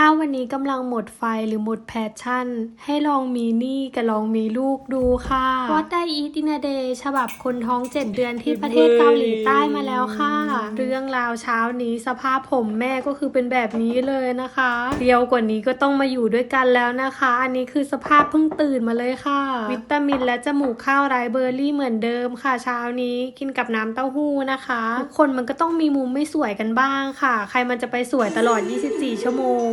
ถ้าวันนี้กำลังหมดไฟหรือหมดแพชชั่น ให้ลองมีหนี้กับลองมีลูกดูค่ะ What I Eat in a Day ฉบับคนท้อง 7 เดือนที่ประเทศเกาหลีใต้มาแล้วค่ะ เรื่องราวเช้านี้สภาพผมแม่ก็คือเป็นแบบนี้เลยนะคะ เดียวกว่านี้ก็ต้องมาอยู่ด้วยกันแล้วนะคะ อันนี้คือสภาพเพิ่งตื่นมาเลยค่ะ วิตามินและจมูกข้าวไรเบอร์รี่เหมือนเดิมค่ะ เช้านี้กินกับน้ำเต้าหู้นะคะทุกคนมันก็ต้องมีมุมไม่สวยกันบ้างค่ะ ใครมันจะไปสวยตลอด 24 ชั่วโมง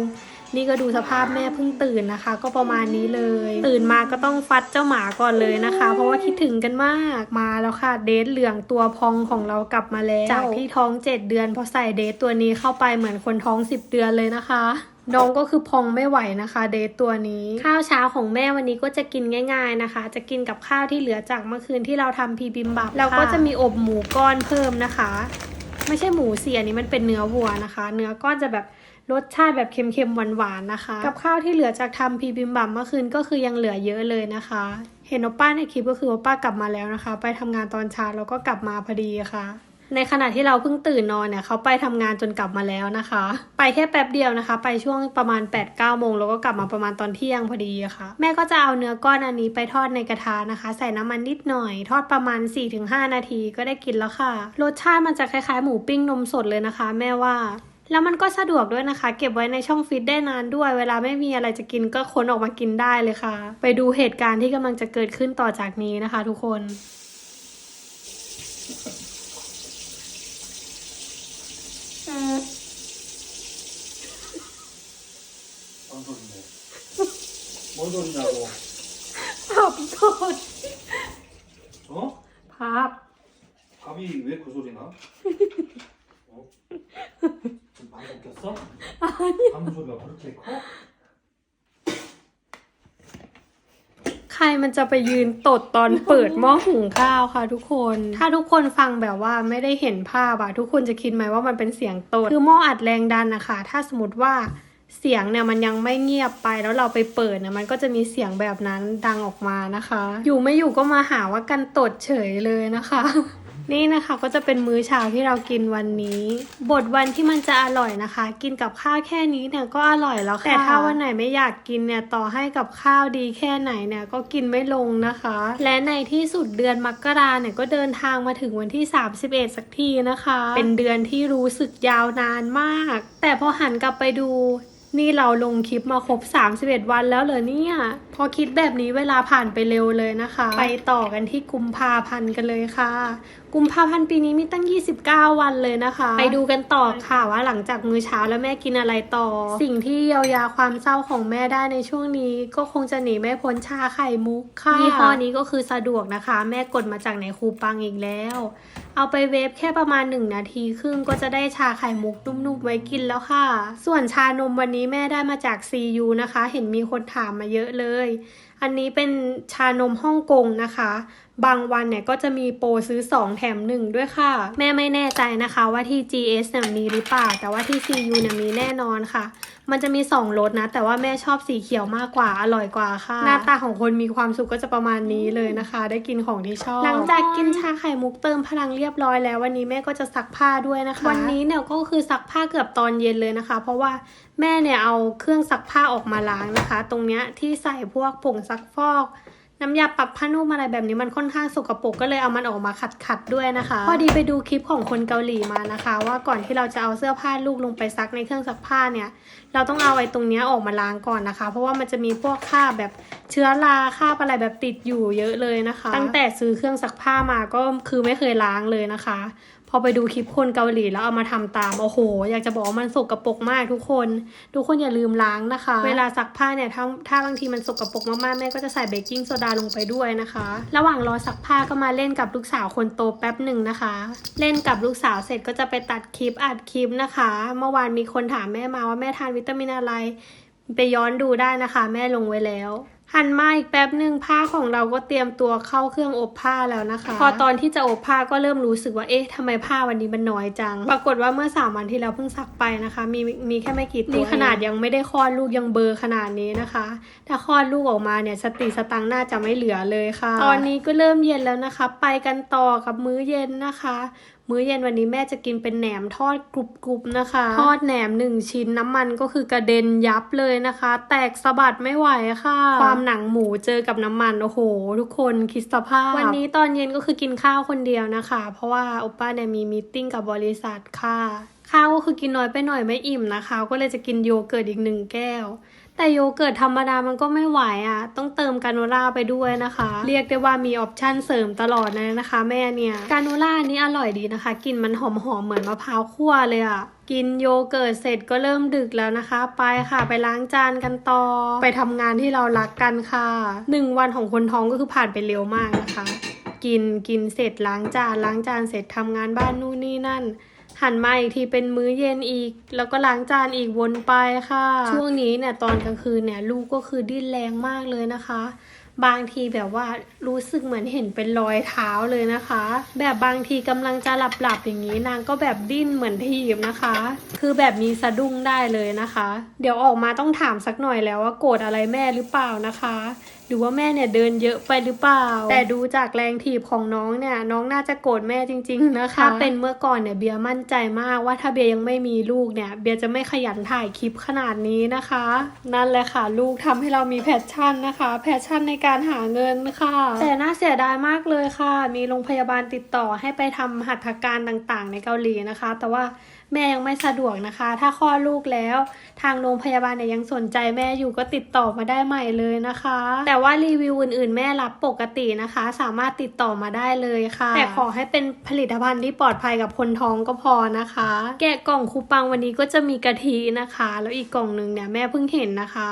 นี่ก็ดูสภาพแม่เพิ่งตื่นนะคะ ก็ประมาณนี้เลย ตื่นมาก็ต้องฟัดเจ้าหมาก่อนเลยนะคะ เพราะว่าคิดถึงกันมากมาแล้วค่ะ เดทเหลืองตัวพองของเรากลับมาแล้วจากที่ท้อง 7 เดือนพอใส่เดทตัวนี้เข้าไปเหมือนคนท้อง 10 เดือนเลยนะคะน้องก็คือพองไม่ไหวนะคะ เดทตัวนี้ ข้าวเช้าของแม่วันนี้ก็จะกินง่าย ๆนะคะ จะกินกับข้าวที่เหลือจากเมื่อคืนที่เราทำพีบิมบับแล้วก็จะมีอบหมูก้อนเพิ่มนะคะ ไม่ใช่หมูเสียนี้มันเป็นเนื้อวัวนะคะ เนื้อก้อนจะแบบ รสชาติแบบเค็มๆหวานๆนะคะ กับข้าวที่เหลือจากทำพีบิมบับเมื่อคืนก็คือยังเหลือเยอะเลยนะคะ เห็นโอป้าในคลิปก็คือโอป้ากลับมาแล้วนะคะ ไปทำงานตอนเช้าแล้วก็กลับมาพอดีค่ะในขณะที่เราเพิ่งตื่นนอนเนี่ยเขาไปทำงานจนกลับมาแล้วนะคะ ไปแค่แป๊บเดียวนะคะ ไปช่วงประมาณ8ปดเก้าโมงแล้วก็กลับมาประมาณตอนเที่ยงพอดีค่ะ แม่ก็จะเอาเนื้อก้อนอันนี้ไปทอดในกระทะนะคะ ใส่น้ำมันนิดหน่อย ทอดประมาณ 4-5 นาทีก็ได้กินแล้วค่ะ รสชาติมันจะคล้ายๆหมูปิ้งนมสดเลยนะคะ แม่ว่า แล้วมันก็สะดวกด้วยนะคะ เก็บไว้ในช่องฟิตได้นานด้วย เวลาไม่มีอะไรจะกินก็ค้นออกมากินได้เลยค่ะ ไปดูเหตุการณ์ที่กำลังจะเกิดขึ้นต่อจากนี้นะคะ ทุกคน 뭔 소린데? 뭔 소리냐고? ผับโทษ 어? พับ 밥이 왜 그 소리 나? 어? 지금 방송 켰어? 방송 소리가 그렇게 커? ใครมันจะไปยืนตดตอนเปิดหม้อหุงข้าวค่ะทุกคน ถ้าทุกคนฟังแบบว่าไม่ได้เห็นภาพอะทุกคนจะคิดไหมว่ามันเป็นเสียงตด คือหม้ออัดแรงดันนะคะ ถ้าสมมติว่าเสียงเนี่ยมันยังไม่เงียบไปแล้วเราไปเปิดเนี่ยมันก็จะมีเสียงแบบนั้นดังออกมานะคะ อยู่ไม่อยู่ก็มาหาว่ากันตดเฉยเลยนะคะ นี่นะคะก็จะเป็นมื้อเช้าที่เรากินวันนี้ บทวันที่มันจะอร่อยนะคะ กินกับข้าวแค่นี้เนี่ยก็อร่อยแล้วค่ะแต่ถ้าวันไหนไม่อยากกินเนี่ยต่อให้กับข้าวดีแค่ไหนเนี่ยก็กินไม่ลงนะคะ และในที่สุดเดือนมกราเนี่ยก็เดินทางมาถึงวันที่ 31 สักทีนะคะ เป็นเดือนที่รู้สึกยาวนานมาก แต่พอหันกลับไปดูนี่เราลงคลิปมาครบ 31 วันแล้วเหรอเนี่ย พอคิดแบบนี้เวลาผ่านไปเร็วเลยนะคะ ไปต่อกันที่กุมภาพันธ์กันเลยค่ะ กุมภาพันธ์ปีนี้มีตั้ง 29 วันเลยนะคะ ไปดูกันต่อค่ะว่าหลังจากมื้อเช้าแล้วแม่กินอะไรต่อ สิ่งที่เยียวยาความเศร้าของแม่ได้ในช่วงนี้ ก็คงจะหนีไม่พ้นชาไข่มุกค่ะยี่ห้อนี้ก็คือสะดวกนะคะ แม่กดมาจากในคูปังอีกแล้ว เอาไปเวฟแค่ประมาณ 1 นาทีครึ่งก็จะได้ชาไข่มุกนุ่มๆไว้กินแล้วค่ะ ส่วนชานมวันนี้แม่ได้มาจาก CU นะคะ เห็นมีคนถามมาเยอะเลย อันนี้เป็นชานมฮ่องกงนะคะ บางวันเนี่ยก็จะมีโปรซื้อ 2 แถม 1 ด้วยค่ะ แม่ไม่แน่ใจนะคะว่าที่ GS เนี่ยมีหรือเปล่า แต่ว่าที่ CU เนี่ยมีแน่นอนค่ะ มันจะมี 2รสนะ แต่ว่าแม่ชอบสีเขียวมากกว่า อร่อยกว่าค่ะ หน้าตาของคนมีความสุขก็จะประมาณนี้เลยนะคะ ได้กินของที่ชอบ หลังจากกินชาไข่มุกเติมพลังเรียบร้อยแล้ววันนี้แม่ก็จะซักผ้าด้วยนะคะ วันนี้เนี่ยก็คือซักผ้าเกือบตอนเย็นเลยนะคะ เพราะว่าแม่เนี่ยเอาเครื่องซักผ้าออกมาล้างนะคะ ตรงเนี้ยที่ใส่พวกผงซักฟอก น้ำยาปรับผ้านุ่มอะไรแบบนี้มันค่อนข้างสกปรกก็เลยเอามันออกมาขัดขัดๆด้วยนะคะ พอดีไปดูคลิปของคนเกาหลีมานะคะ ว่าก่อนที่เราจะเอาเสื้อผ้าลูกลงไปซักในเครื่องซักผ้าเนี่ยเราต้องเอาไอ้ตรงนี้ออกมาล้างก่อนนะคะ เพราะว่ามันจะมีพวกคราบแบบเชื้อราคราบอะไรแบบติดอยู่เยอะเลยนะคะ ตั้งแต่ซื้อเครื่องซักผ้ามาก็คือไม่เคยล้างเลยนะคะ อไปดูคลิปคนเกาหลีแล้วเอามาทำตาม โอ้โห อยากจะบอกว่ามันสกปรกมากทุกคน ทุกคนอย่าลืมล้างนะคะ เวลาซักผ้าเนี่ยถ้าถ้าบางทีมันสกปรกมากๆแม่ก็จะใส่เบกกิ้งโซดาลงไปด้วยนะคะ ระหว่างรอซักผ้าก็มาเล่นกับลูกสาวคนโตแป๊บหนึ่งนะคะ เล่นกับลูกสาวเสร็จก็จะไปตัดคลิปอัดคลิปนะคะ เมื่อวานมีคนถามแม่มาว่าแม่ทานวิตามินอะไร ไปย้อนดูได้นะคะ แม่ลงไว้แล้ว หันมาอีกแป๊บหนึ่งผ้าของเราก็เตรียมตัวเข้าเครื่องอบผ้าแล้วนะคะ พอตอนที่จะอบผ้าก็เริ่มรู้สึกว่าเอ๊ะทำไมผ้าวันนี้มันน้อยจัง ปรากฏว่าเมื่อสามวันที่แล้วเพิ่งซักไปนะคะ มีมีแค่ไม่กี่ตัวนี่ขนาดยังไม่ได้คลอดลูกยังเบลอร์ขนาดนี้นะคะ ถ้าคลอดลูกออกมาเนี่ยสติสตังค์น่าจะไม่เหลือเลยค่ะ ตอนนี้ก็เริ่มเย็นแล้วนะคะ ไปกันต่อกับมื้อเย็นนะคะ มื้อเย็นวันนี้แม่จะกินเป็นแหนมทอดกรุบๆนะคะ ทอดแหนมหนึ่งชิ้นน้ำมันก็คือกระเด็นยับเลยนะคะ แตกสะบัดไม่ไหวค่ะ ความหนังหมูเจอกับน้ำมันโอ้โห ทุกคนคิดสภาพ วันนี้ตอนเย็นก็คือกินข้าวคนเดียวนะคะ เพราะว่าโอป้าเนี่ยมีมีตติ้งกับบริษัทค่ะ ข้าวก็คือกินน้อยไปหน่อยไม่อิ่มนะคะ ก็เลยจะกินโยเกิร์ตอีกหนึ่งแก้ว แต่โยเกิร์ตธรรมดามันก็ไม่ไหวอะ ต้องเติมกาโนล่าไปด้วยนะคะ เรียกได้ว่ามีออปชั่นเสริมตลอดเลยนะคะ แม่เนี่ยกาโนล่านี่อร่อยดีนะคะกลิ่นมันหอมๆเหมือนมะพร้าวคั่วเลยอะกินโยเกิร์ตเสร็จก็เริ่มดึกแล้วนะคะ ไปค่ะไปล้างจานกันต่อ ไปทำงานที่เรารักกันค่ะหนึ่งวันของคนท้องก็คือผ่านไปเร็วมากนะคะ กินกินเสร็จล้างจานล้างจานเสร็จทำงานบ้านนู่นนี่นั่น หันมาอีกทีเป็นมื้อเย็นอีก แล้วก็ล้างจานอีกวนไปค่ะ ช่วงนี้เนี่ยตอนกลางคืนเนี่ยลูกก็คือดิ้นแรงมากเลยนะคะ บางทีแบบว่ารู้สึกเหมือนเห็นเป็นรอยเท้าเลยนะคะ แบบบางทีกำลังจะหลับๆอย่างนี้นางก็แบบดิ้นเหมือนถีบนะคะ คือแบบมีสะดุ้งได้เลยนะคะ เดี๋ยวออกมาต้องถามสักหน่อยแล้วว่าโกรธอะไรแม่หรือเปล่านะคะหรือว่าแม่เนี่ยเดินเยอะไปหรือเปล่า แต่ดูจากแรงถีบของน้องเนี่ยน้องน่าจะโกรธแม่จริง ๆ นะคะ ถ้าเป็นเมื่อก่อนเนี่ยเบียร์มั่นใจมากว่าถ้าเบียร์ยังไม่มีลูกเนี่ยเบียร์จะไม่ขยันถ่ายคลิปขนาดนี้นะคะ นั่นแหละค่ะ ลูกทำให้เรามีแพชชั่นนะคะ แพชชั่นในการหาเงินค่ะ แต่น่าเสียดายมากเลยค่ะ มีโรงพยาบาลติดต่อให้ไปทำหัตถการต่างๆ ในเกาหลีนะคะ แต่ว่าแม่ยังไม่สะดวกนะคะ ถ้าคลอดลูกแล้ว ทางโรงพยาบาลเนี่ยยังสนใจแม่อยู่ก็ติดต่อมาได้ใหม่เลยนะคะ แต่ว่ารีวิวอื่นๆ แม่รับปกตินะคะ สามารถติดต่อมาได้เลยค่ะ แต่ขอให้เป็นผลิตภัณฑ์ที่ปลอดภัยกับคนท้องก็พอนะคะ แกะกล่องคูปังวันนี้ก็จะมีกะทินะคะ แล้วอีกกล่องหนึ่งเนี่ยแม่เพิ่งเห็นนะคะ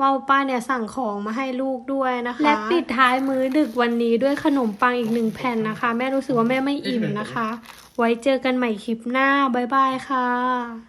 ว่าป้าเนี่ยสั่งของมาให้ลูกด้วยนะคะ และปิดท้ายมื้อดึกวันนี้ด้วยขนมปังอีกหนึ่งแผ่นนะคะ แม่รู้สึกว่าแม่ไม่อิ่มนะคะ ไว้เจอกันใหม่คลิปหน้า บ๊ายบายค่ะ